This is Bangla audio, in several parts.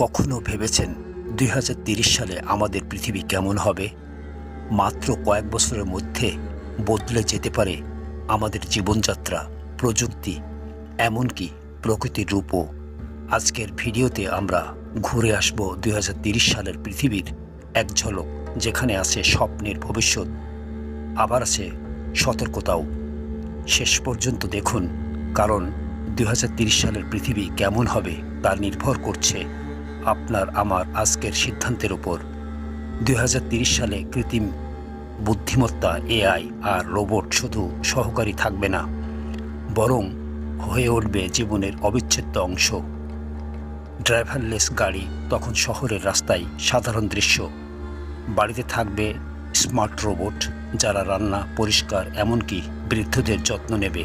কখনো ভেবেছেন দুই সালে আমাদের পৃথিবী কেমন হবে? মাত্র কয়েক বছরের মধ্যে বদলে যেতে পারে আমাদের জীবনযাত্রা, প্রযুক্তি, এমনকি প্রকৃতির রূপও। আজকের ভিডিওতে আমরা ঘুরে আসব দুই সালের পৃথিবীর এক ঝলক, যেখানে আছে স্বপ্নের ভবিষ্যৎ। আবার আছে সতর্কতাও। শেষ পর্যন্ত দেখুন, কারণ দুই সালের পৃথিবী কেমন হবে তা নির্ভর করছে আপনার, আমার, আজকের সিদ্ধান্তের উপর। দুই সালে কৃত্রিম বুদ্ধিমত্তা, এআই আর রোবট শুধু সহকারী থাকবে না, বরং হয়ে উঠবে জীবনের অবিচ্ছেদ্য অংশ। ড্রাইভারলেস গাড়ি তখন শহরের রাস্তায় সাধারণ দৃশ্য। বাড়িতে থাকবে স্মার্ট রোবট, যারা রান্না, পরিষ্কার, এমনকি বৃদ্ধদের যত্ন নেবে।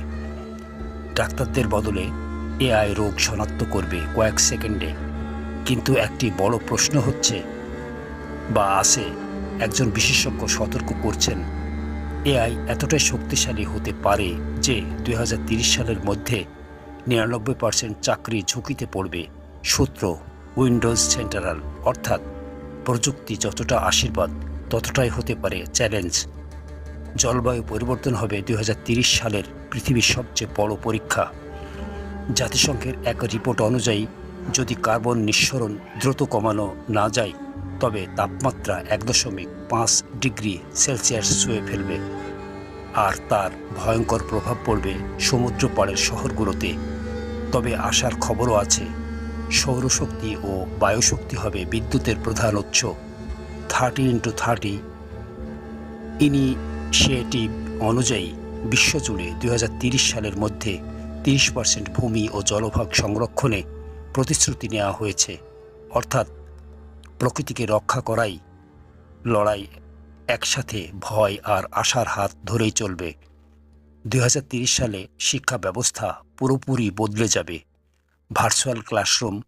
ডাক্তারদের বদলে এআই রোগ শনাক্ত করবে কয়েক সেকেন্ডে। কিন্তু একটি বড় প্রশ্ন হচ্ছে, বা আছে, একজন বিশেষজ্ঞ সতর্ক করছেন, এআই এতটাই শক্তিশালী হতে পারে যে দুই সালের মধ্যে নিরানব্বই পার্সেন্ট চাকরি ঝুঁকিতে পড়বে, সূত্র উইন্ডোজ সেন্ট্রাল। অর্থাৎ প্রযুক্তি যতটা আশীর্বাদ, ততটাই হতে পারে চ্যালেঞ্জ। জলবায়ু পরিবর্তন হবে দুই সালের পৃথিবীর সবচেয়ে বড় পরীক্ষা। জাতিসংঘের এক রিপোর্ট অনুযায়ী যদি কার্বন নিঃসরণ দ্রুত কমানো না যায়, তবে তাপমাত্রা এক দশমিক পাঁচ ডিগ্রি সেলসিয়াস ছুঁয়ে ফেলবে। আর তার ভয়ঙ্কর প্রভাব পড়বে সমুদ্র পাড়ের শহরগুলোতে। তবে আসার খবরও আছে, সৌরশক্তি ও বায়ুশক্তি হবে বিদ্যুতের প্রধান উৎস। থার্টি ইন্টু থার্টি ইনিশিয়েটিভ অনুযায়ী বিশ্বজুড়ে দুই সালের মধ্যে তিরিশ পার্সেন্ট ভূমি ও জলভাগ সংরক্ষণে প্রতিশ্রুতি নেওয়া হয়েছে। অর্থাৎ প্রকৃতিকে রক্ষা করাই, লড়াই একসাথে ভয় আর আশার হাত ধরেই চলবে। দুই সালে শিক্ষা ব্যবস্থা পুরোপুরি বদলে যাবে। ভার্চুয়াল ক্লাসরুম,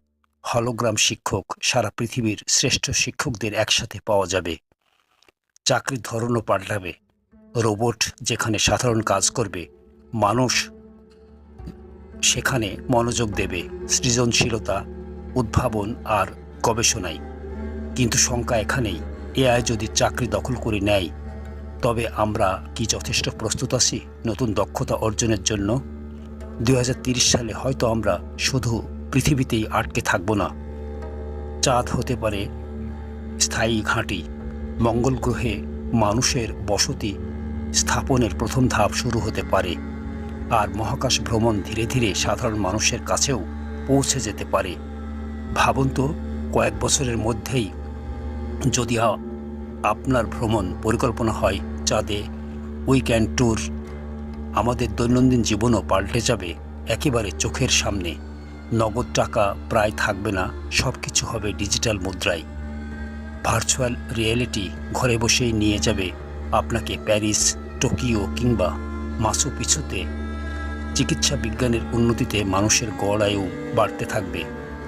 হলোগ্রাম শিক্ষক সারা পৃথিবীর শ্রেষ্ঠ শিক্ষকদের একসাথে পাওয়া যাবে। চাকরির ধরনও পাল্টাবে। রোবট যেখানে সাধারণ কাজ করবে, মানুষ সেখানে মনোযোগ দেবে, সৃজনশীলতা, উদ্ভাবন আর গবেষণায় কিন্তু শঙ্কা এখানেই, এআই যদি চাকরি দখল করে নেয়, তবে আমরা কি যথেষ্ট প্রস্তুত আছি নতুন দক্ষতা অর্জনের জন্য? দুই সালে হয়তো আমরা শুধু পৃথিবীতেই আটকে থাকব না। চাঁদ হতে পারে স্থায়ী ঘাঁটি, মঙ্গল গ্রহে মানুষের বসতি স্থাপনের প্রথম ধাপ শুরু হতে পারে। আর মহাকাশ ভ্রমণ ধীরে ধীরে সাধারণ মানুষের কাছেও পৌঁছে যেতে পারে। ভাবুন তো, কয়েক বছরের মধ্যেই যদি আপনার ভ্রমণ পরিকল্পনা হয় চাঁদে উইক্যান্ড ট্যুর, আমাদের দৈনন্দিন জীবনও পাল্টে যাবে একেবারে চোখের সামনে। নগদ টাকা প্রায় থাকবে না সব কিছু হবে ডিজিটাল মুদ্রায়। ভার্চুয়াল রিয়েলিটি ঘরে বসেই নিয়ে যাবে আপনাকে প্যারিস, টোকিও কিংবা মাসু পিছুতে চিকিৎসা বিজ্ঞানের উন্নতিতে মানুষের গড় আয়ু বাড়তে থাকবে।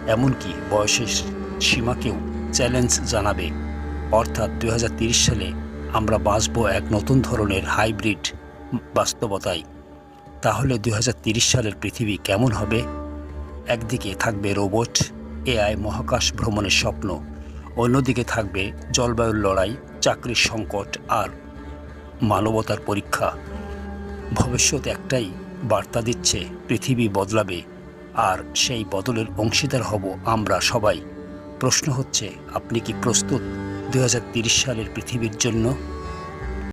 এমনকি বয়সের সীমাকেও চ্যালেঞ্জ জানাবে। অর্থাৎ দুই সালে আমরা বাঁচব এক নতুন ধরনের হাইব্রিড বাস্তবতায়। তাহলে দুই সালের পৃথিবী কেমন হবে? একদিকে থাকবে রোবট, এআই মহাকাশ ভ্রমণের স্বপ্ন, অন্যদিকে থাকবে জলবায়ুর লড়াই, চাকরির সংকট আর মানবতার পরীক্ষা। ভবিষ্যৎ একটাই বার্তা দিচ্ছে, পৃথিবী বদলাবে, আর সেই বদলের অংশীদার হব আমরা সবাই। প্রশ্ন হচ্ছে, আপনি কি প্রস্তুত? দু সালের পৃথিবীর জন্য